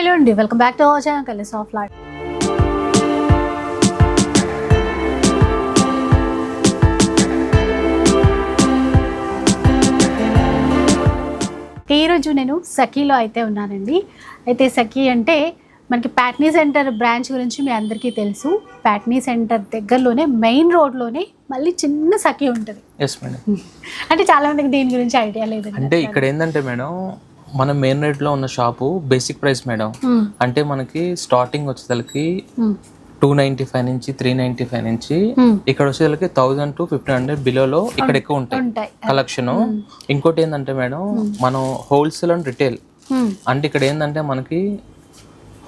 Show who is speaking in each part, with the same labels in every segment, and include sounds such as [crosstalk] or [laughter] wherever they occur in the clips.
Speaker 1: Hello అండి welcome back to our channel కలిసి of life ఈరోజు నేను సఖీలో అయితే ఉన్నానండి. అయితే సఖీ అంటే మనకి ప్యాట్నీ సెంటర్ బ్రాంచ్ గురించి మీ అందరికీ తెలుసు. ప్యాట్నీ సెంటర్ దగ్గరలోనే మెయిన్ రోడ్లోనే మళ్ళీ చిన్న సఖీ ఉంటుంది. అంటే చాలా మందికి దీని గురించి ఐడియా లేదండి.
Speaker 2: అంటే ఇక్కడ ఏంటంటే మేడం మన మెయిన్ రేట్లో ఉన్న షాపు బేసిక్ ప్రైస్ మేడం.
Speaker 1: మ్మ్.
Speaker 2: అంటే మనకి స్టార్టింగ్ వచ్చేసరికి. టూ నైన్టీ ఫైవ్ నుంచి త్రీ నైన్టీ ఫైవ్ నుంచి
Speaker 1: మ్మ్.
Speaker 2: ఇక్కడ వచ్చేసరికి థౌజండ్ టు ఫిఫ్టీన్ హండ్రెడ్ బిలోలో ఇక్కడ ఎక్కువ ఉంటాయి కలెక్షన్ ఇంకోటి ఏంటంటే మేడం మనం హోల్సేల్ అండ్ రిటైల్. అంటే ఇక్కడ ఏంటంటే మనకి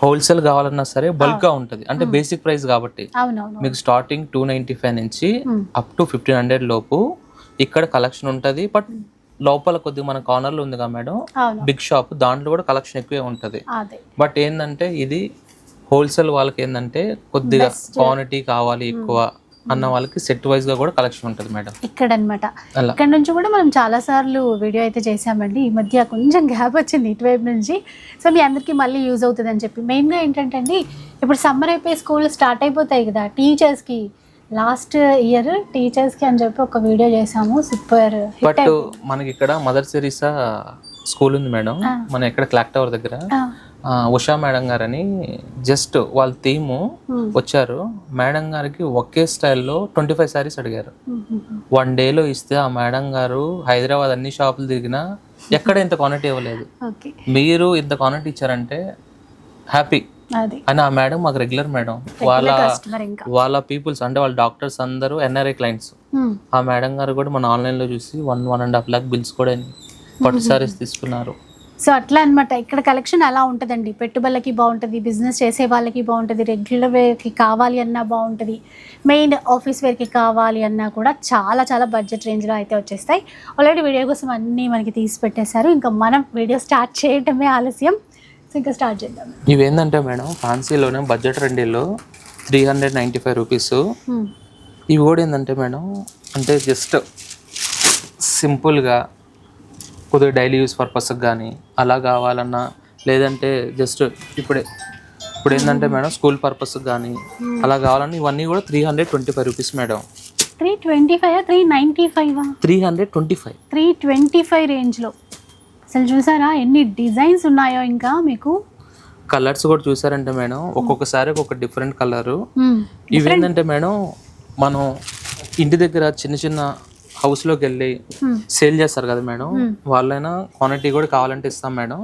Speaker 2: హోల్సేల్ కావాలన్నా సరే బల్క్గా ఉంటుంది. అంటే బేసిక్ ప్రైస్ కాబట్టి. మీకు స్టార్టింగ్ టూ నైన్టీ ఫైవ్ నుంచి. అప్ టు ఫిఫ్టీన్ హండ్రెడ్ లోపు ఇక్కడ కలెక్షన్ ఉంటుంది. బట్ లోపల కొద్దిగా మన కార్నర్లో ఉంది కదా మేడం? బిగ్ షాప్ దాంట్లో కూడా కలెక్షన్ ఎక్కువే ఉంటుంది.
Speaker 1: అదే.
Speaker 2: బట్ ఏంటంటే ఇది హోల్సేల్ వాళ్ళకి ఏంటంటే కొద్దిగా క్వాంటిటీ కావాలి ఎక్కువ అన్న వాళ్ళకి సెట్ వైజ్గా కూడా కలెక్షన్ ఉంటుంది మేడం.
Speaker 1: ఇక్కడ అనమాట ఇక్కడ నుంచి కూడా మనం చాలా సార్లు వీడియో అయితే చేసామండి ఈ మధ్య కొంచెం గ్యాప్ వచ్చింది ఇటువైపు నుంచి. సో మీ అందరికీ మళ్ళీ యూజ్ అవుతుంది అని చెప్పి మెయిన్గా ఏంటంటే అండి ఇప్పుడు సమ్మర్ అయిపోయి స్కూల్ స్టార్ట్ అయిపోతాయి కదా టీచర్స్కి లాస్ట్ ఇయర్ టీచర్స్కి అని చెప్పి ఒక వీడియో చేసాము సూపర్
Speaker 2: బట్ మనకి ఇక్కడ మదర్ సిరీసా స్కూల్ ఉంది మేడం. మన ఇక్కడ క్లాక్ టవర్ దగ్గర. ఉషా మేడం గారని జస్ట్ వాళ్ళ థీము వచ్చారు. మేడం గారికి ఒకే స్టైల్లో ట్వంటీ ఫైవ్ శారీస్ అడిగారు. వన్ డేలో ఇస్తే ఆ మేడం గారు హైదరాబాద్ అన్ని షాపులు తిరిగినా ఎక్కడ ఇంత క్వాంటిటీ ఇవ్వలేదు. మీరు ఇంత క్వాంటిటీ ఇచ్చారంటే హ్యాపీ. అని ఆ మేడం మాకు రెగ్యులర్ మేడం. వాళ్ళ వాళ్ళ పీపుల్స్ అంటే వాళ్ళ డాక్టర్స్ అందరూ ఎన్ఆర్ఐ క్లయింట్స్
Speaker 1: ఉమ్,
Speaker 2: ఆ మేడం గారు కూడా మన ఆన్లైన్లో చూసి one one and half lakh bills కూడా పట్టు సారీస్ తీసుకున్నారు.
Speaker 1: సో అట్లా అన్నమాట. ఇక్కడ కలెక్షన్ అలా ఉంటుందండి. పెట్టుబడులకి బాగుంటుంది బిజినెస్ చేసే వాళ్ళకి బాగుంటుంది రెగ్యులర్ వేర్కి కావాలి అన్నా బాగుంటుంది. మెయిన్ ఆఫీస్ వేర్కి కావాలి అన్నా కూడా చాలా చాలా బడ్జెట్ రేంజ్లో అయితే వచ్చేస్తాయి. ఆల్రెడీ వీడియో కోసం అన్నీ మనకి తీసి పెట్టేశారు. ఇంకా మనం వీడియో స్టార్ట్ చేయటమే ఆలస్యం. సో ఇంకా స్టార్ట్ చేద్దాం.
Speaker 2: ఇవేంటంటే మేడం ఫ్యాన్సీలోనే budget రెండిల్లో three hundred ninety five rupees. ఇవి కూడా ఏంటంటే మేడం అంటే జస్ట్ సింపుల్గా కొద్దిగా డైలీ యూస్ పర్పస్కి కానీ అలా కావాలన్నా లేదంటే జస్ట్ ఇప్పుడే ఇప్పుడు ఏంటంటే మేడం స్కూల్ పర్పస్కి కానీ అలా కావాలన్నా ఇవన్నీ కూడా three hundred twenty five rupees madam.
Speaker 1: Three twenty five three ninety five?
Speaker 2: Three hundred twenty five.
Speaker 1: Three twenty five రేంజ్లో. అసలు చూసారా ఎన్ని డిజైన్స్ ఉన్నాయో ఇంకా మీకు?
Speaker 2: కలర్స్ కూడా చూసారంటే మేడం. ఒక్కొక్కసారి ఒక్కొక్క డిఫరెంట్ కలరు.
Speaker 1: ఉమ్,
Speaker 2: ఇవి ఏంటంటే మేడం మనం ఇంటి దగ్గర చిన్న చిన్న హౌస్లోకి వెళ్ళి
Speaker 1: ఉమ్,
Speaker 2: సేల్ చేస్తారు కదా మేడం. వాళ్ళైనా క్వాంటిటీ కూడా కావాలంటే ఇస్తాం మేడం.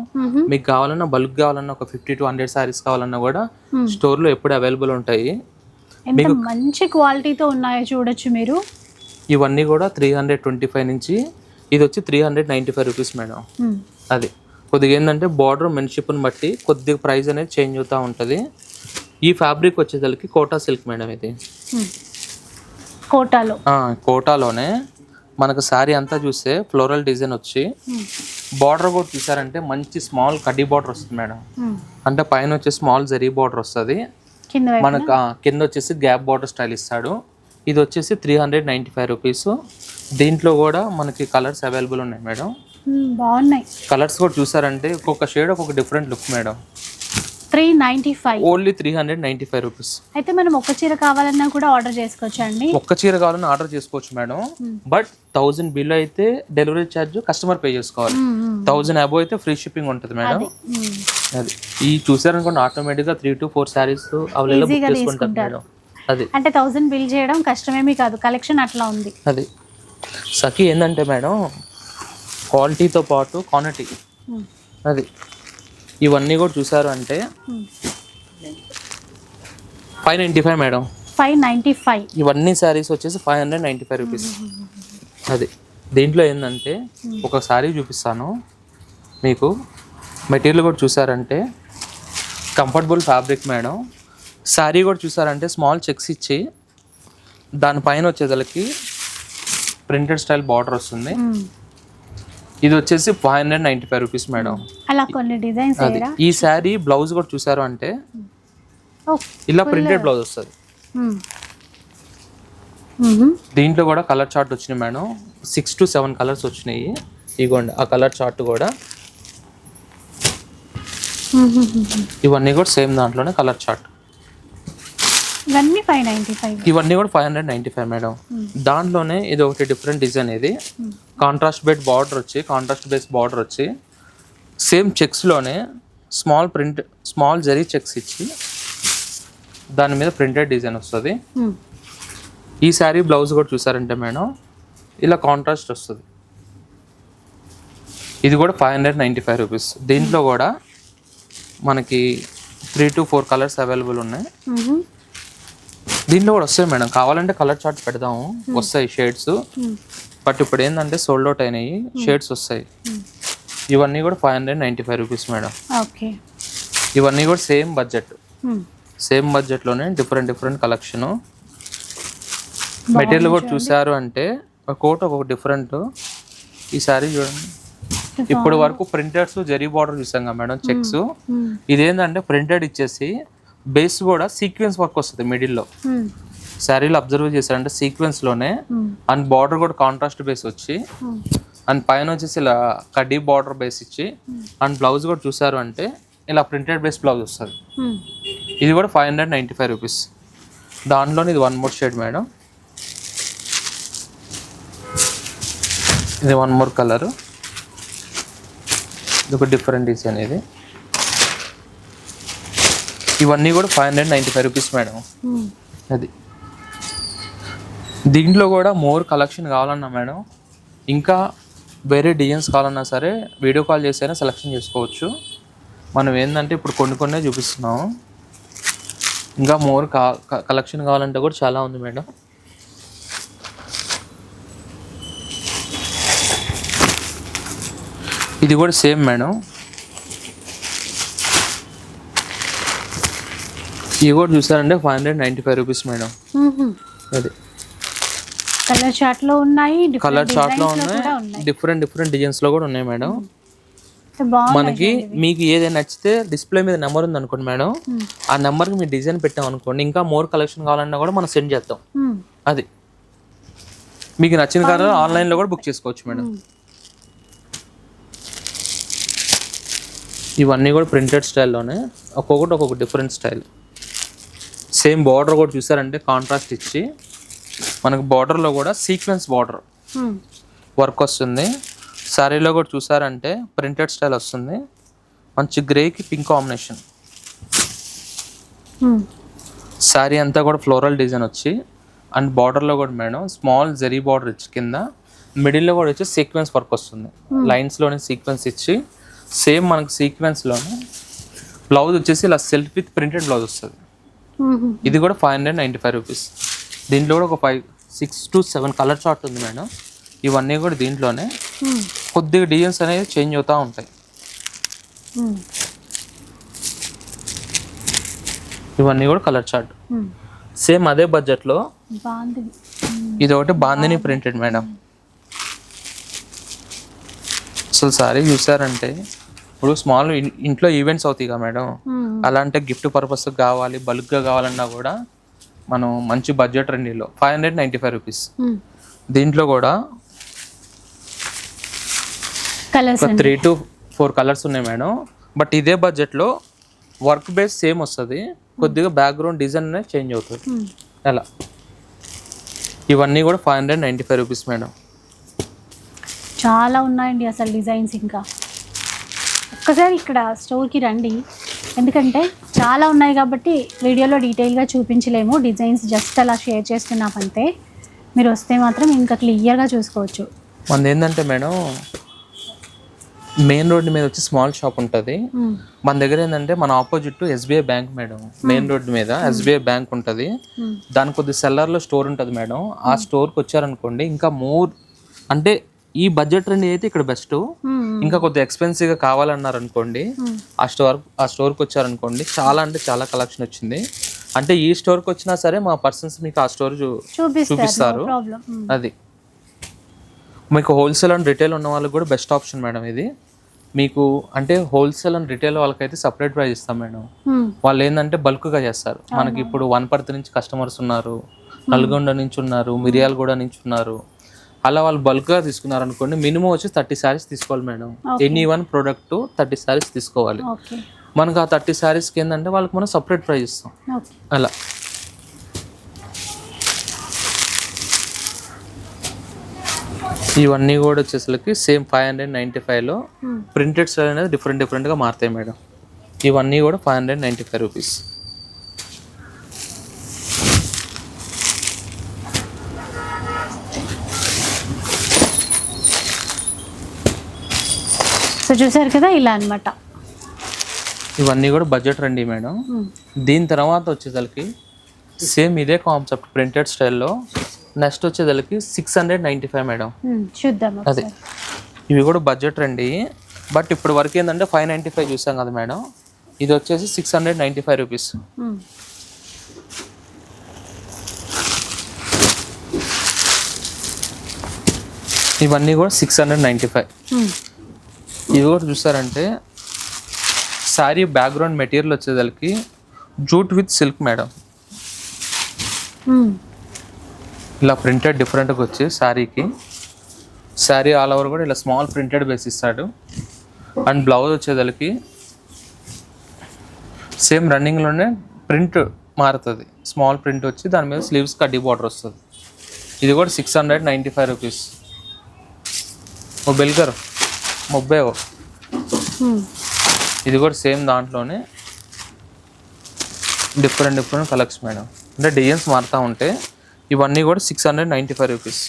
Speaker 2: మీకు కావాలన్నా బల్క్ కావాలన్నా ఒక ఫిఫ్టీ టు హండ్రెడ్ సారీస్ కావాలన్నా కూడా
Speaker 1: Hmm.
Speaker 2: స్టోర్లో ఎప్పుడు అవైలబుల్ ఉంటాయి.
Speaker 1: ఎంత మంచి క్వాలిటీతో ఉన్నాయో చూడొచ్చు మీరు.
Speaker 2: ఇవన్నీ కూడా త్రీ హండ్రెడ్ ట్వంటీ ఫైవ్ నుంచి ఇది వచ్చి three hundred ninety five rupees madam అది. కొద్దిగా ఏంటంటే బార్డర్ మెన్షిప్ని బట్టి కొద్దిగా ప్రైస్ అనేది చేంజ్ అవుతూ ఉంటుంది. ఈ ఫ్యాబ్రిక్ వచ్చేసరికి కోటా సిల్క్ మేడం ఇది.
Speaker 1: ఉమ్. కోటాలో?
Speaker 2: కోటాలోనే మనకు శారీ అంతా చూస్తే ఫ్లోరల్ డిజైన్ వచ్చి బార్డర్ కూడా చూసారంటే మంచి స్మాల్ కడ్డీ బార్డర్ వస్తుంది మేడం
Speaker 1: ఉమ్.
Speaker 2: అంటే పైన వచ్చి స్మాల్ జరీ బార్డర్ వస్తుంది. మనకు కింద వచ్చేసి గ్యాప్ బార్డర్ స్టైల్ ఇస్తాడు. ఇది వచ్చేసి three hundred ninety five rupees. దీంట్లో కూడా మనకి కలర్స్ అవైలబుల్ ఉన్నాయి మేడం.
Speaker 1: బాగున్నాయి.
Speaker 2: కలర్స్ కూడా చూసారంటే ఒక్కొక్క షేడ్ ఒక్కొక్క different look madam.
Speaker 1: Three ninety five.
Speaker 2: Only three hundred ninety five rupees.
Speaker 1: అయితే మనం ఒక చీర కావాలన్నా కూడా ఆర్డర్ చేసుకోవచ్చు అండి?
Speaker 2: ఒక్క చీర కావాలని ఆర్డర్ చేసుకోవచ్చు మేడం. బట్ థౌజండ్ బిల్ అయితే డెలివరీ ఛార్జ్ కస్టమర్ పే చేసుకోవాలి. థౌజండ్ అబో అయితే ఫ్రీ షిప్పింగ్ ఉంటుంది మేడం. అది ఈ చూసారనుకోండి ఆటోమేటిక్గా three to four sarees available చేసుకుంటారు. మేడం. అది.
Speaker 1: అంటే థౌజండ్ బిల్ చేయడం కష్టమేమీ కాదు కలెక్షన్ అట్లా ఉంది.
Speaker 2: అది. సఖీ ఏంటంటే మేడం క్వాలిటీతో పాటు క్వాంటిటీ అది. ఇవన్నీ కూడా చూసారు అంటే. Five ninety five madam.
Speaker 1: Five ninety five
Speaker 2: ఇవన్నీ శారీస్ వచ్చేసి five hundred ninety five rupees అది. దీంట్లో ఏంటంటే ఒక శారీ చూపిస్తాను. మీకు మెటీరియల్ కూడా చూసారంటే కంఫర్టబుల్ ఫ్యాబ్రిక్ మేడం. శారీ కూడా చూసారంటే స్మాల్ చెక్స్ ఇచ్చి దానిపైన వచ్చేదలకి ప్రింటెడ్ స్టైల్ బార్డర్ వస్తుంది. ఇది వచ్చేసి five hundred ninety five rupees madam.
Speaker 1: అలా కొన్ని డిజైన్స్
Speaker 2: అది. ఈ శారీ బ్లౌజ్ కూడా చూసారు అంటే ఇలా ప్రింటెడ్ బ్లౌజ్ వస్తుంది. దీంట్లో కూడా కలర్ చార్ట్ వచ్చినాయి madam. Six to seven colours వచ్చినాయి. ఇగోండి ఆ కలర్ చార్ట్ కూడా. ఇవన్నీ కూడా సేమ్ దాంట్లోనే కలర్ చార్ట్.
Speaker 1: ఇవన్నీ ఫైవ్ నైంటీ ఫైవ్
Speaker 2: ఇవన్నీ కూడా five hundred ninety five madam దాంట్లోనే ఇది ఒకటి డిఫరెంట్ డిజైన్ ఇది. కాంట్రాస్ట్ బేస్ బార్డర్ వచ్చి కాంట్రాస్ట్ బేస్ బార్డర్ వచ్చి same చెక్స్లోనే small print small zari checks ఇచ్చి దాని మీద ప్రింటెడ్ డిజైన్ వస్తుంది. ఈ శారీ బ్లౌజ్ కూడా చూసారంటే మేడం ఇలా కాంట్రాస్ట్ వస్తుంది. ఇది కూడా five hundred ninety five rupees దీంట్లో కూడా మనకి three to four colours available ఉన్నాయి. దీంట్లో కూడా వస్తాయి మేడం. కావాలంటే కలర్ చార్ట్ పెడదాము. వస్తాయి షేడ్స్ బట్ ఇప్పుడు ఏంటంటే సోల్డ్ అవుట్ అయినాయి. షేడ్స్ వస్తాయి. ఇవన్నీ కూడా five hundred ninety five rupees madam.
Speaker 1: Okay.
Speaker 2: ఇవన్నీ కూడా సేమ్ బడ్జెట్ సేమ్ బడ్జెట్లోనే డిఫరెంట్ డిఫరెంట్ కలెక్షన్ మెటీరియల్ కూడా చూసారు అంటే ఒక కోట్ ఒక డిఫరెంట్ ఈ సారీ చూడండి. ఇప్పుడు వరకు ప్రింటెడ్స్ జరీ బార్డర్ చూసాం కదా మేడం చెక్స్. ఇదేంటంటే ప్రింటెడ్ ఇచ్చేసి బేస్ కూడా సీక్వెన్స్ వర్క్ వస్తుంది మిడిల్లో. శారీలో అబ్జర్వ్ చేశారంటే సీక్వెన్స్లోనే అండ్ బార్డర్ కూడా కాంట్రాస్ట్ బేస్ వచ్చి అండ్ పైన వచ్చేసి ఇలా కడ్డీ బార్డర్ బేస్ ఇచ్చి అండ్ బ్లౌజ్ కూడా చూసారు అంటే ఇలా ప్రింటెడ్ బేస్ బ్లౌజ్ వస్తుంది. ఇది కూడా five hundred ninety five rupees. దాంట్లోనే ఇది వన్ మోర్ షేడ్ మేడం. ఇది వన్ మోర్ కలర్. ఇది ఒక డిఫరెంట్ డిజైన్ ఇది. ఇవన్నీ కూడా five hundred ninety five rupees madam అది. దీంట్లో కూడా మోర్ కలెక్షన్ కావాలన్నా మేడం ఇంకా వేరే డిజైన్స్ కావాలన్నా సరే వీడియో కాల్ చేసైనా సెలెక్షన్ చేసుకోవచ్చు. మనం ఏంటంటే ఇప్పుడు కొన్ని కొన్నే చూపిస్తున్నాం. ఇంకా మోర్ కా కలెక్షన్ కావాలంటే కూడా చాలా ఉంది మేడం. ఇది కూడా సేమ్ మేడం. ఇవి కూడా చూసారంటే five hundred ninety five rupees madam అది.
Speaker 1: కలర్ చార్ట్లో ఉన్నాయి
Speaker 2: కలర్
Speaker 1: చార్ట్లో
Speaker 2: ఉన్నాయి డిఫరెంట్ డిఫరెంట్ డిజైన్స్లో కూడా ఉన్నాయి మేడం మనకి మీకు ఏదైనా నచ్చితే డిస్ప్లే మీద నెంబర్ ఉంది అనుకోండి మేడం. ఆ నెంబర్కి మీరు డిజైన్ పెట్టాం అనుకోండి ఇంకా మోర్ కలెక్షన్ కావాలన్నా కూడా మనం సెండ్ చేస్తాం. అది. మీకు నచ్చిన కలర్ ఆన్లైన్లో కూడా బుక్ చేసుకోవచ్చు మేడం ఇవన్నీ కూడా ప్రింటెడ్ స్టైల్లోనే ఒక్కొక్కటి ఒక్కొక్క డిఫరెంట్ స్టైల్ సేమ్ బార్డర్ కూడా చూసారంటే కాంట్రాస్ట్ ఇచ్చి మనకు బార్డర్లో కూడా సీక్వెన్స్ బార్డర్
Speaker 1: Hmm.
Speaker 2: వర్క్ వస్తుంది శారీలో కూడా చూసారంటే ప్రింటెడ్ స్టైల్ వస్తుంది మంచి గ్రేకి పింక్ కాంబినేషన్
Speaker 1: Hmm.
Speaker 2: శారీ అంతా కూడా ఫ్లోరల్ డిజైన్ వచ్చి అండ్ బార్డర్లో కూడా మేడం స్మాల్ జరీ బార్డర్ ఇచ్చి కింద మిడిల్లో కూడా వచ్చి సీక్వెన్స్ వర్క్ వస్తుంది లైన్స్లోనే సీక్వెన్స్ ఇచ్చి సేమ్ మనకు సీక్వెన్స్లోనే బ్లౌజ్ వచ్చేసి ఇలా సెల్ఫ్ విత్ ప్రింటెడ్ బ్లౌజ్ వస్తుంది
Speaker 1: Hmm.
Speaker 2: ఇది కూడా five hundred ninety five rupees దీంట్లో కూడా ఒక five six to seven colour chart ఉంది మేడం. ఇవన్నీ కూడా దీంట్లోనే. కొద్దిగా డిజైన్స్ అనేవి చేంజ్ అవుతూ ఉంటాయి. ఇవన్నీ కూడా కలర్ చార్ట్. సేమ్ అదే బడ్జెట్లో ఇది ఒకటి బాందిని ప్రింటెడ్ మేడం. అసలు సారీ చూసారంటే ఇప్పుడు స్మాల్ ఇంట్లో ఈవెంట్స్ అవుతాయి కదా మేడం. అలాంటి గిఫ్ట్ పర్పస్ కావాలి బల్క్గా కావాలన్నా కూడా మనం మంచి budget రెండిలో five hundred ninety five rupees. దీంట్లో కూడా
Speaker 1: colours
Speaker 2: three to four colours ఉన్నాయి మేడం బట్ ఇదే బడ్జెట్లో వర్క్ బేస్ సేమ్ వస్తుంది. కొద్దిగా బ్యాక్గ్రౌండ్ డిజైన్ అనేది చేంజ్ అవుతుంది. ఎలా ఇవన్నీ కూడా five hundred ninety five rupees madam
Speaker 1: చాలా ఉన్నాయండి అసలు డిజైన్స్ ఇంకా. ఒక్కసారి ఇక్కడ స్టోర్కి రండి. ఎందుకంటే చాలా ఉన్నాయి కాబట్టి వీడియోలో డీటెయిల్గా చూపించలేము. డిజైన్స్ జస్ట్ అలా షేర్ చేస్తున్నాం అంతే. మీరు వస్తే మాత్రం ఇంకా క్లియర్గా చూసుకోవచ్చు.
Speaker 2: మనది ఏంటంటే మేడం మెయిన్ రోడ్ మీద వచ్చి స్మాల్ షాప్ ఉంటుంది. మన దగ్గర ఏంటంటే మన opposite SBI bank madam. Main road మీద ఎస్బీఐ బ్యాంక్ ఉంటుంది. దాని కొద్ది సెల్లర్లో స్టోర్ ఉంటుంది మేడం. ఆ స్టోర్కి వచ్చారనుకోండి ఇంకా మోర్ అంటే ఈ బడ్జెట్ రండి అయితే ఇక్కడ బెస్ట్. ఇంకా కొద్దిగా ఎక్స్పెన్సివ్గా కావాలన్నారు అనుకోండి ఆ స్టోర్ ఆ స్టోర్కి వచ్చారనుకోండి చాలా అంటే చాలా కలెక్షన్ వచ్చింది. అంటే ఈ స్టోర్కి వచ్చినా సరే మా పర్సన్స్ మీకు ఆ స్టోర్
Speaker 1: చూపిస్తారు
Speaker 2: అది. మీకు హోల్సేల్ అండ్ రిటైల్ ఉన్న వాళ్ళకి కూడా బెస్ట్ ఆప్షన్ మేడం ఇది. మీకు అంటే హోల్సేల్ అండ్ రిటైల్ వాళ్ళకైతే సపరేట్ ప్రైస్ ఇస్తాం మేడం. వాళ్ళు ఏంటంటే బల్క్గా చేస్తారు. మనకి ఇప్పుడు వనపర్తి నుంచి కస్టమర్స్ ఉన్నారు నల్గొండ నుంచి ఉన్నారు మిరియాలగూడ నుంచి ఉన్నారు. అలా వాళ్ళు బల్క్గా తీసుకున్నారు అనుకోండి మినిమం వచ్చి థర్టీ శారీస్ తీసుకోవాలి madam any one product thirty sarees తీసుకోవాలి. మనకు ఆ థర్టీ శారీస్కి ఏంటంటే వాళ్ళకి మనం సపరేట్ ప్రైస్ ఇస్తాం. అలా. ఇవన్నీ కూడా వచ్చేసరికి సేమ్ ఫైవ్ హండ్రెడ్ నైంటీ ఫైవ్లో ప్రింటెడ్ అనేది డిఫరెంట్ డిఫరెంట్గా మారుతాయి మేడం ఇవన్నీ కూడా five hundred ninety five rupees
Speaker 1: so చూసారు కదా ఇలా అనమాట
Speaker 2: ఇవన్నీ కూడా బడ్జెట్ రండి మేడం. దీని తర్వాత వచ్చేసరికి సేమ్ ఇదే కాన్సెప్ట్ ప్రింటెడ్ స్టైల్లో నెక్స్ట్ వచ్చేసరికి six hundred ninety five madam
Speaker 1: చూద్దాం
Speaker 2: అదే. ఇవి కూడా బడ్జెట్ రండి. బట్ ఇప్పుడు వరకు ఏంటంటే ఫైవ్ నైంటీ ఫైవ్ చూసాం కదా మేడం. ఇది వచ్చేసి six hundred ninety five rupees. ఇవన్నీ కూడా సిక్స్ హండ్రెడ్ నైంటీ ఫైవ్
Speaker 1: ఇది
Speaker 2: ఇవి కూడా చూసారంటే శారీ బ్యాక్గ్రౌండ్ మెటీరియల్ వచ్చేదానికి జూట్ విత్ సిల్క్ మేడం. ఇలా ప్రింటెడ్ డిఫరెంట్గా వచ్చి శారీకి. శారీ ఆల్ ఓవర్ కూడా ఇలా స్మాల్ ప్రింటెడ్ బేస్ ఇస్తాడు. అండ్ బ్లౌజ్ వచ్చేదానికి సేమ్ రన్నింగ్లోనే ప్రింట్ మారుతుంది. స్మాల్ ప్రింట్ వచ్చి దాని మీద స్లీవ్స్ కడ్డీ బార్డర్ వస్తుంది. ఇది కూడా six hundred ninety five rupees ఓ బెల్గర్.
Speaker 1: మ్మ్.
Speaker 2: ఇది కూడా సేమ్ దాంట్లోనే డిఫరెంట్ డిఫరెంట్ కలర్స్ మేడం. అంటే డిజైన్స్ మారుతూ ఉంటే ఇవన్నీ కూడా six hundred ninety five rupees.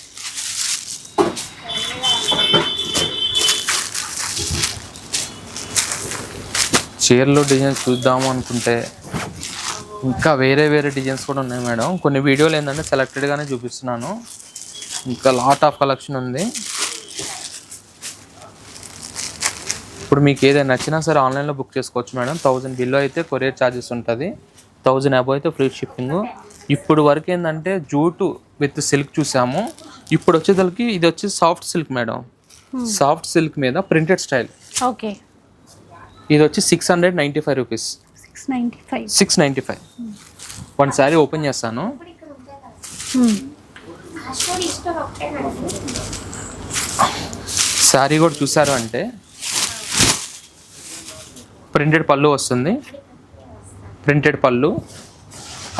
Speaker 2: చీరలో డిజైన్స్ చూద్దాము అనుకుంటే ఇంకా వేరే వేరే డిజైన్స్ కూడా ఉన్నాయి మేడం. కొన్ని వీడియోలు ఏంటంటే సెలెక్టెడ్గానే చూపిస్తున్నాను. ఇంకా లాట్ ఆఫ్ కలెక్షన్ ఉంది. ఇప్పుడు మీకు ఏదైనా నచ్చినా సరే ఆన్లైన్లో బుక్ చేసుకోవచ్చు మేడం. థౌజండ్ బిల్లో అయితే కొరియర్ ఛార్జెస్ ఉంటుంది. థౌజండ్ అబో అయితే ఫ్రీ షిప్పింగ్. ఇప్పుడు వరకు ఏంటంటే జూటు విత్ సిల్క్ చూసాము. ఇప్పుడు వచ్చేసరికి ఇది వచ్చి soft silk madam. Soft silk మీద ప్రింటెడ్ స్టైల్.
Speaker 1: ఓకే.
Speaker 2: ఇది వచ్చి six hundred ninety five rupees
Speaker 1: six ninety five
Speaker 2: six ninety five one saree open చేస్తాను.
Speaker 1: మ్మ్.
Speaker 2: శారీ కూడా చూసారు అంటే ప్రింటెడ్ పళ్ళు వస్తుంది. ప్రింటెడ్ పళ్ళు.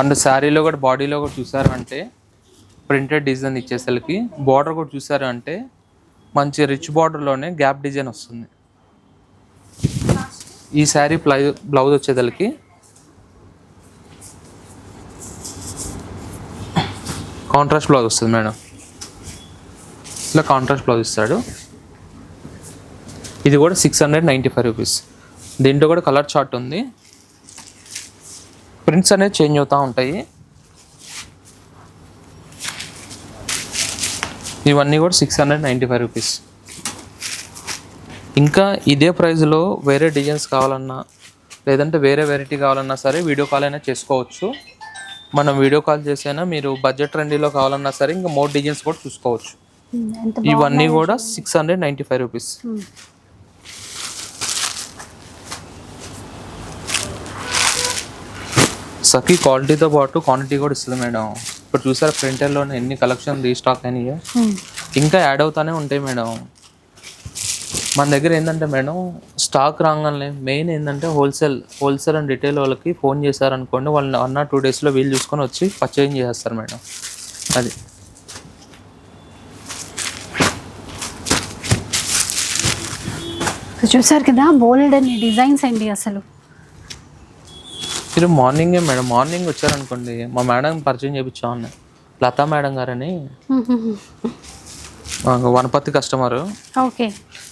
Speaker 2: అండ్ శారీలో కూడా బాడీలో కూడా చూసారు అంటే ప్రింటెడ్ డిజైన్ ఇచ్చేసరికి బార్డర్ కూడా చూసారు అంటే మంచి రిచ్ బార్డర్లోనే గ్యాప్ డిజైన్ వస్తుంది. ఈ శారీ ప్లై బ్లౌజ్ వచ్చేసరికి కాంట్రాస్ట్ బ్లౌజ్ వస్తుంది మేడం. ఇలా కాంట్రాస్ట్ బ్లౌజ్ ఇస్తాడు. ఇది కూడా six hundred ninety five rupees దీంట్లో కూడా కలర్ చార్ట్ ఉంది. ప్రింట్స్ అనేది చేంజ్ అవుతూ ఉంటాయి. ఇవన్నీ కూడా six hundred ninety five rupees ఇంకా ఇదే ప్రైస్లో వేరే డిజైన్స్ కావాలన్నా లేదంటే వేరే వెరైటీ కావాలన్నా సరే వీడియో కాల్ అయినా చేసుకోవచ్చు. మనం వీడియో కాల్ చేసైనా మీరు బడ్జెట్ ట్రెండీలో కావాలన్నా సరే ఇంకా మోర్ డిజైన్స్ కూడా చూసుకోవచ్చు.
Speaker 1: ఎంత
Speaker 2: ఇవన్నీ కూడా six hundred ninety five rupees Sakhi క్వాలిటీతో పాటు క్వాంటిటీ కూడా ఇస్తుంది మేడం. ఇప్పుడు చూసారా ప్రింటర్లోనే ఎన్ని కలెక్షన్ రీస్టాక్ అయినాయో. ఇంకా యాడ్ అవుతానే ఉంటాయి మేడం. మన దగ్గర ఏంటంటే మేడం స్టాక్ రాగానే మెయిన్ ఏంటంటే హోల్సేల్ హోల్సేల్ అండ్ రిటైల్ వాళ్ళకి ఫోన్ చేశారనుకోండి వాళ్ళు వన్ ఆర్ టూ డేస్లో వీలు చూసుకొని వచ్చి పర్చేజ్ చేసేస్తారు మేడం. అది.
Speaker 1: చూసారు కదా బోల్డ్ అన్ని డిజైన్స్ అండి అసలు?
Speaker 2: మీరు మార్నింగే మేడం. మార్నింగ్ వచ్చారనుకోండి మా మేడం పరిచయం చేయించామని లతా మేడం గారని. మాకు వనపర్తి కస్టమరు.
Speaker 1: ఓకే.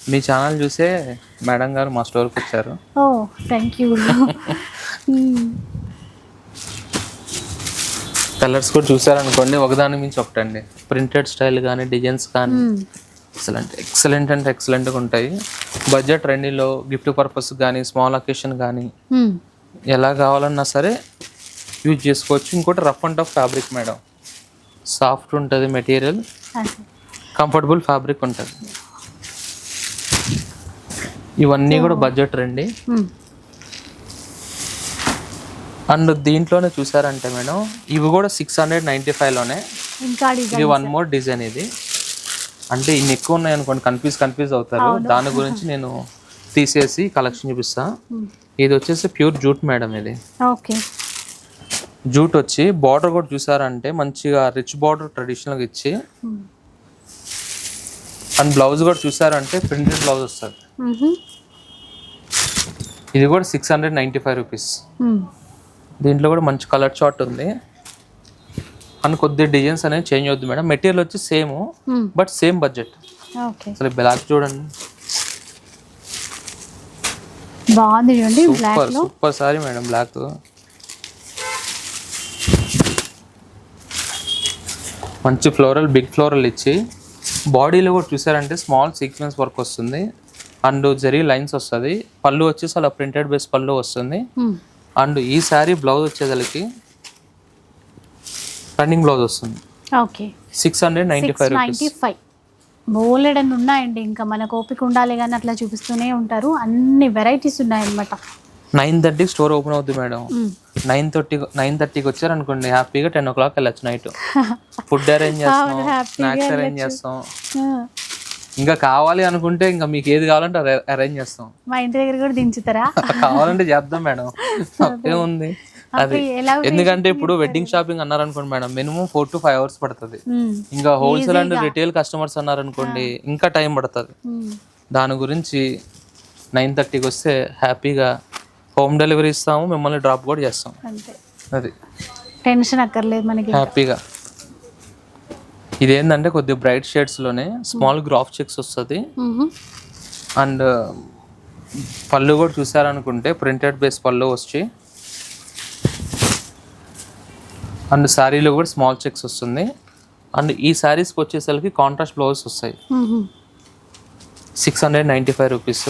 Speaker 2: మీ ఛానల్ చూసే మేడం గారు మా స్టోర్కి వచ్చారు.
Speaker 1: ఓ థ్యాంక్ యూ.
Speaker 2: కలర్స్ కూడా చూసారనుకోండి ఒకదాని మించి ఒకటండి. ప్రింటెడ్ స్టైల్ కానీ డిజైన్స్ కానీ ఎక్సలెంట్ ఎక్సలెంట్ అంటే ఎక్సలెంట్గా ఉంటాయి. బడ్జెట్ రెండిలో గిఫ్ట్ పర్పస్ కానీ స్మాల్ అకేషన్ కానీ ఎలా కావాలన్నా సరే యూజ్ చేసుకోవచ్చు. ఇంకోటి rough and tough fabric madam. Soft ఉంటుంది మెటీరియల్. కంఫర్టబుల్ ఫ్యాబ్రిక్ ఉంటుంది. ఇవన్నీ కూడా బడ్జెట్ రండి. అండ్ దీంట్లోనే చూసారంటే మేడం ఇవి కూడా సిక్స్ హండ్రెడ్ నైంటీ ఫైవ్లోనే ఇది వన్ మోర్ డిజైన్ ఇది. అంటే ఇన్ని ఎక్కువ ఉన్నాయి అనుకోండి కన్ఫ్యూజ్ కన్ఫ్యూజ్ అవుతారు. దాని గురించి నేను తీసేసి కలెక్షన్ చూపిస్తా. ఇది వచ్చేసి ప్యూర్ జూట్ మేడం ఇది.
Speaker 1: ఓకే.
Speaker 2: జూట్ వచ్చి బార్డర్ కూడా చూసారంటే మంచిగా రిచ్ బార్డర్ ట్రెడిషనల్గా ఇచ్చి అండ్ బ్లౌజ్ కూడా చూసారంటే ప్రింటెడ్ బ్లౌజ్ వస్తుంది. ఇది కూడా six hundred ninety five rupees. దీంట్లో కూడా మంచి కలర్ చార్ట్ ఉంది. అండ్ కొద్ది డిజైన్స్ అనేవి చేంజ్ అవుతుంది మేడం. మెటీరియల్ వచ్చి సేమ్ బట్ సేమ్ బడ్జెట్. అసలు బ్లాక్ చూడండి.
Speaker 1: బాగుంది చూడండి బ్లాక్ సూపర్లో.
Speaker 2: సూపర్ సారీ మేడం బ్లాక్ మంచి ఫ్లోరల్ బిగ్ ఫ్లోరల్ ఇచ్చి. బాడీలో కూడా చూసారంటే స్మాల్ సీక్వెన్స్ వర్క్ వస్తుంది. అండ్ జరీ లైన్స్ వస్తుంది. పళ్ళు వచ్చేసి అలా ప్రింటెడ్ బేస్ పళ్ళు వస్తుంది. అండ్ ఈ శారీ బ్లౌజ్ వచ్చేసరికి రన్నింగ్ బ్లౌజ్ వస్తుంది.
Speaker 1: Okay
Speaker 2: six hundred ninety five
Speaker 1: ninety
Speaker 2: rupees
Speaker 1: five బోలెడ్ అని ఉన్నాయండి. ఇంకా మనకు ఓపిక ఉండాలి కానీ అట్లా చూపిస్తూనే ఉంటారు. అన్ని వెరైటీస్ ఉన్నాయన్నమాట.
Speaker 2: నైన్ థర్టీకి స్టోర్ ఓపెన్ అవుతుంది మేడం. నైన్ థర్టీ నైన్ థర్టీకి వచ్చారనుకోండి హ్యాపీగా టెన్ ఓ క్లాక్ వెళ్ళచ్చు నైట్ ఫుడ్ అరేంజ్ చేస్తాం [laughs] స్నాక్స్ అరేంజ్. చేస్తాం. ఇంకా కావాలి అనుకుంటే ఇంకా మీకు ఏది కావాలంటే అరేంజ్ చేస్తాం.
Speaker 1: మా ఇంటి దగ్గర కూడా దించుతారా?
Speaker 2: కావాలంటే చేద్దాం మేడం. [laughs] తప్పేముంది అది ఎందుకంటే ఇప్పుడు వెడ్డింగ్ షాపింగ్ అన్నారనుకోండి madam minimum four to five hours పడుతుంది. ఇంకా హోల్సేల్ అండ్ రిటైల్ కస్టమర్స్ అన్నారనుకోండి ఇంకా టైం పడుతుంది.
Speaker 1: మ్మ్.
Speaker 2: దాని గురించి నైన్ థర్టీకి వస్తే హ్యాపీగా హోమ్ డెలివరీ ఇస్తాము మిమ్మల్ని డ్రాప్ కూడా చేస్తాం. అది.
Speaker 1: టెన్షన్ అక్కర్లేదు మనకి.
Speaker 2: హ్యాపీగా ఇదేంటంటే కొద్దిగా బ్రైట్ షేడ్స్లోనే స్మాల్ గ్రాఫ్ చెక్స్ వస్తుంది. అండ్ పళ్ళు కూడా చూసారనుకుంటే ప్రింటెడ్ బేస్ పళ్ళు వచ్చి అండ్ శారీలో కూడా స్మాల్ చెక్స్ వస్తుంది. అండ్ ఈ శారీస్కి వచ్చేసరికి కాంట్రాస్ట్ బ్లౌజ్ వస్తాయి. Six hundred ninety five rupees.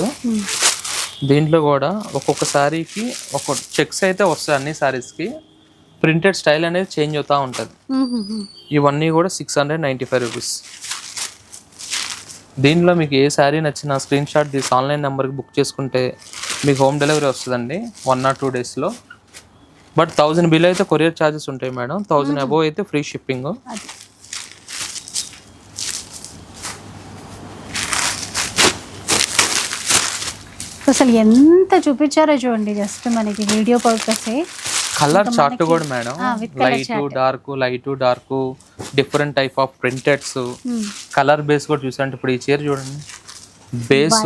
Speaker 2: దీంట్లో కూడా ఒక్కొక్క శారీకి ఒక చెక్స్ అయితే వస్తాయి అన్ని శారీస్కి. ప్రింటెడ్ స్టైల్ అనేది చేంజ్ అవుతూ ఉంటుంది. ఇవన్నీ కూడా six hundred ninety five rupees దీనిలో మీకు ఏ శారీ నచ్చినా స్క్రీన్ షాట్ తీసి ఆన్లైన్ నెంబర్కి బుక్ చేసుకుంటే మీకు హోమ్ డెలివరీ వస్తుందండి. వన్ ఆర్ టూ డేస్లో బట్ థౌజండ్ బిల్ అయితే కొరియర్ ఛార్జెస్ ఉంటాయి మేడం. థౌజండ్ అబోవ్ అయితే ఫ్రీ షిప్పింగ్.
Speaker 1: అసలు ఎంత చూపించారో చూడండి జస్ట్ మనకి వీడియో పర్పసే.
Speaker 2: కలర్ చార్ట్ కూడా madam. Light dark light dark different type of printeds colour base కూడా చూసారంటే ఇప్పుడు ఈ చీర చూడండి. బేస్.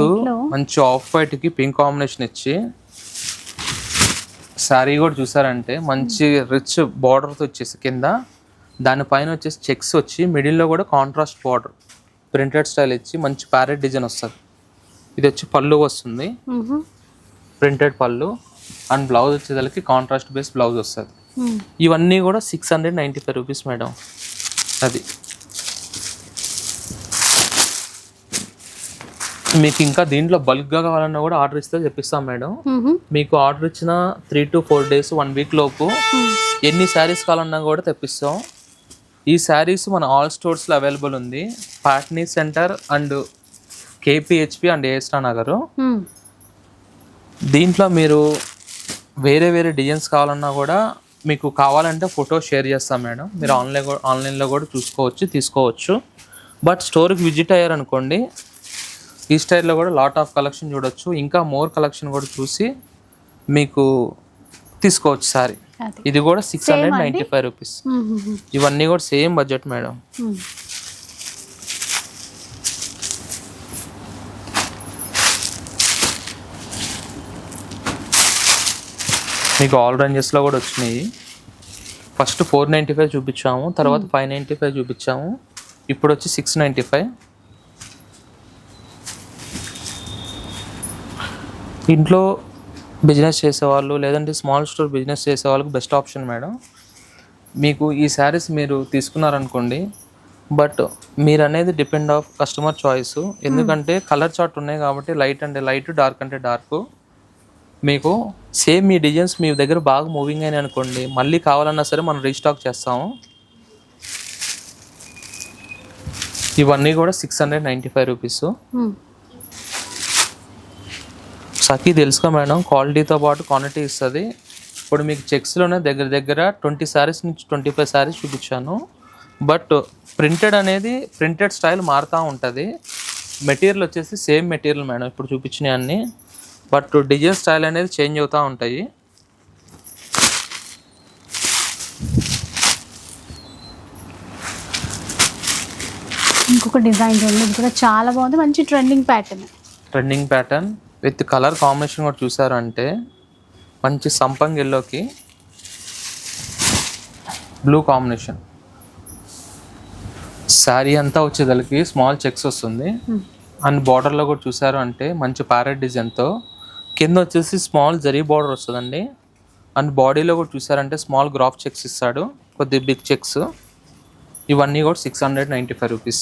Speaker 2: మంచి ఆఫ్ వైట్కి పింక్ కాంబినేషన్ ఇచ్చి శారీ కూడా చూసారంటే మంచి రిచ్ బార్డర్తో వచ్చేసి కింద దానిపైన వచ్చేసి చెక్స్ వచ్చి మిడిల్లో కూడా కాంట్రాస్ట్ బార్డర్ ప్రింటెడ్ స్టైల్ ఇచ్చి మంచి ప్యారెట్ డిజైన్ వస్తుంది. ఇది వచ్చి పళ్ళు వస్తుంది. ప్రింటెడ్ పళ్ళు అండ్ బ్లౌజ్ వచ్చేసరికి కాంట్రాస్ట్ బేస్ బ్లౌజ్ వస్తుంది. ఇవన్నీ కూడా six hundred ninety five rupees madam అది. మీకు ఇంకా దీంట్లో బల్క్గా కావాలన్నా కూడా ఆర్డర్ ఇస్తే తెప్పిస్తాం మేడం. మీకు ఆర్డర్ ఇచ్చిన three to four days one week లోపు ఎన్ని శారీస్ కావాలన్నా కూడా తెప్పిస్తాం. ఈ శారీస్ మన ఆల్ స్టోర్స్లో అవైలబుల్ ఉంది. Patny center and KPHB and ఏస్టా నగరు. దీంట్లో మీరు వేరే వేరే డిజైన్స్ కావాలన్నా కూడా మీకు కావాలంటే ఫోటో షేర్ చేస్తాం మేడం. మీరు ఆన్లైన్ ఆన్లైన్లో కూడా చూసుకోవచ్చు తీసుకోవచ్చు. బట్ స్టోర్కి విజిట్ అయ్యారనుకోండి ఈ స్టైల్లో కూడా లాట్ ఆఫ్ కలెక్షన్ చూడొచ్చు. ఇంకా మోర్ కలెక్షన్ కూడా చూసి మీకు తీసుకోవచ్చు సారీ ఇది కూడా six hundred ninety five rupees ఇవన్నీ కూడా సేమ్ బడ్జెట్ మేడం మీకు ఆల్ రేంజెస్లో కూడా వచ్చినాయి. ఫస్ట్ ఫోర్ నైంటీ ఫైవ్ చూపించాము తర్వాత ఫైవ్ నైంటీ ఫైవ్ చూపించాము. ఇప్పుడు వచ్చి సిక్స్ నైంటీ ఫైవ్ ఇంట్లో బిజినెస్ చేసేవాళ్ళు లేదంటే స్మాల్ స్టోర్ బిజినెస్ చేసే వాళ్ళకి బెస్ట్ ఆప్షన్ మేడం. మీకు ఈ శారీస్ మీరు తీసుకున్నారనుకోండి బట్ మీరు అనేది డిపెండ్ ఆఫ్ కస్టమర్ చాయిస్. ఎందుకంటే కలర్ చార్ట్ ఉన్నాయి కాబట్టి లైట్ అంటే లైట్ డార్క్ అంటే డార్క్. మీకు సేమ్ మీ డిజైన్స్ మీ దగ్గర బాగా మూవింగ్ అయినాయి అనుకోండి మళ్ళీ కావాలన్నా సరే మనం రీస్టాక్ చేస్తాము. ఇవన్నీ కూడా six hundred ninety five rupees Sakhi తెలుసుకో మేడం. క్వాలిటీతో పాటు క్వాంటిటీ ఇస్తుంది. ఇప్పుడు మీకు చెక్స్లోనే దగ్గర దగ్గర ట్వంటీ శారీస్ నుంచి ట్వంటీ ఫైవ్ శారీస్ చూపించాను. బట్ ప్రింటెడ్ అనేది ప్రింటెడ్ స్టైల్ మారుతూ ఉంటుంది. మెటీరియల్ వచ్చేసి సేమ్ మెటీరియల్ మేడం ఇప్పుడు చూపించినవి అన్ని. బట్ డిజైన్ స్టైల్ అనేది చేంజ్ అవుతూ ఉంటాయి.
Speaker 1: ఇంకొక డిజైన్ చూడండి. ఇది కూడా చాలా బాగుంది. మంచి trending pattern
Speaker 2: trending pattern with colour combination కూడా చూసారు అంటే మంచి సంపంగ్ ఎల్లోకి బ్లూ కాంబినేషన్. శారీ అంతా వచ్చేదలకి స్మాల్ చెక్స్ వస్తుంది. అండ్ బార్డర్లో కూడా చూసారు అంటే మంచి ప్యారెట్ డిజైన్తో. కింద వచ్చేసి స్మాల్ జరీ బార్డర్ వస్తుందండి. అండ్ బాడీలో కూడా చూసారంటే స్మాల్ గ్రాఫ్ చెక్స్ ఇస్తాడు. కొద్ది బిగ్ చెక్స్. ఇవన్నీ కూడా six hundred ninety five rupees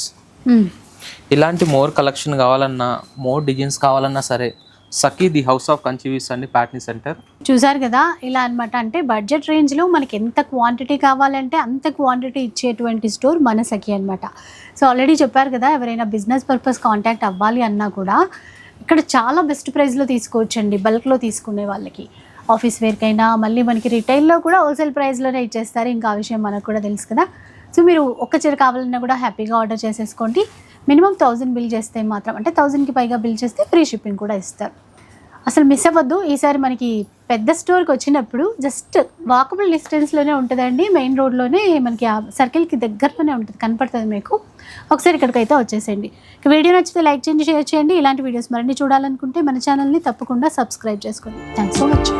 Speaker 2: ఇలాంటి మోర్ కలెక్షన్ కావాలన్నా మోర్ డిజైన్స్ కావాలన్నా సరే సఖీ ది హౌస్ ఆఫ్ కన్చీవీస్ అండి ప్యాట్నీ సెంటర్.
Speaker 1: చూసారు కదా ఇలా అన్నమాట. అంటే బడ్జెట్ రేంజ్లో మనకి ఎంత క్వాంటిటీ కావాలంటే అంత క్వాంటిటీ ఇచ్చేటువంటి స్టోర్ మన సఖి అనమాట సో ఆల్రెడీ చెప్పారు కదా ఎవరైనా బిజినెస్ పర్పస్ కాంటాక్ట్ అవ్వాలి అన్నా కూడా ఇక్కడ చాలా బెస్ట్ ప్రైస్లో తీసుకోవచ్చండి బల్క్లో తీసుకునే వాళ్ళకి. ఆఫీస్ వేర్కైనా మళ్ళీ మనకి రిటైల్లో కూడా హోల్సేల్ ప్రైస్లోనే ఇచ్చేస్తారు. ఇంకా ఆ విషయం మనకు కూడా తెలుసు కదా. సో మీరు ఒక్క చీర కావాలన్నా కూడా హ్యాపీగా ఆర్డర్ చేసేసుకోండి. మినిమం థౌజండ్ బిల్ చేస్తే మాత్రం అంటే థౌజండ్కి పైగా బిల్ చేస్తే ఫ్రీ షిప్పింగ్ కూడా ఇస్తారు. అసలు మిస్ అవ్వద్దు. ఈసారి మనకి పెద్ద స్టోర్కి వచ్చినప్పుడు జస్ట్ వాకబుల్ డిస్టెన్స్లోనే ఉంటుందండి. మెయిన్ రోడ్లోనే మనకి ఆ సర్కిల్కి దగ్గరలోనే ఉంటుంది. కనపడుతుంది మీకు. ఒకసారి ఇక్కడికి అయితే వచ్చేసేయండి వీడియో నచ్చితే లైక్ చేయండి షేర్ చేయండి. ఇలాంటి వీడియోస్ మరిన్ని చూడాలనుకుంటే మన ఛానల్ని తప్పకుండా సబ్స్క్రైబ్ చేసుకోండి. Thanks so much.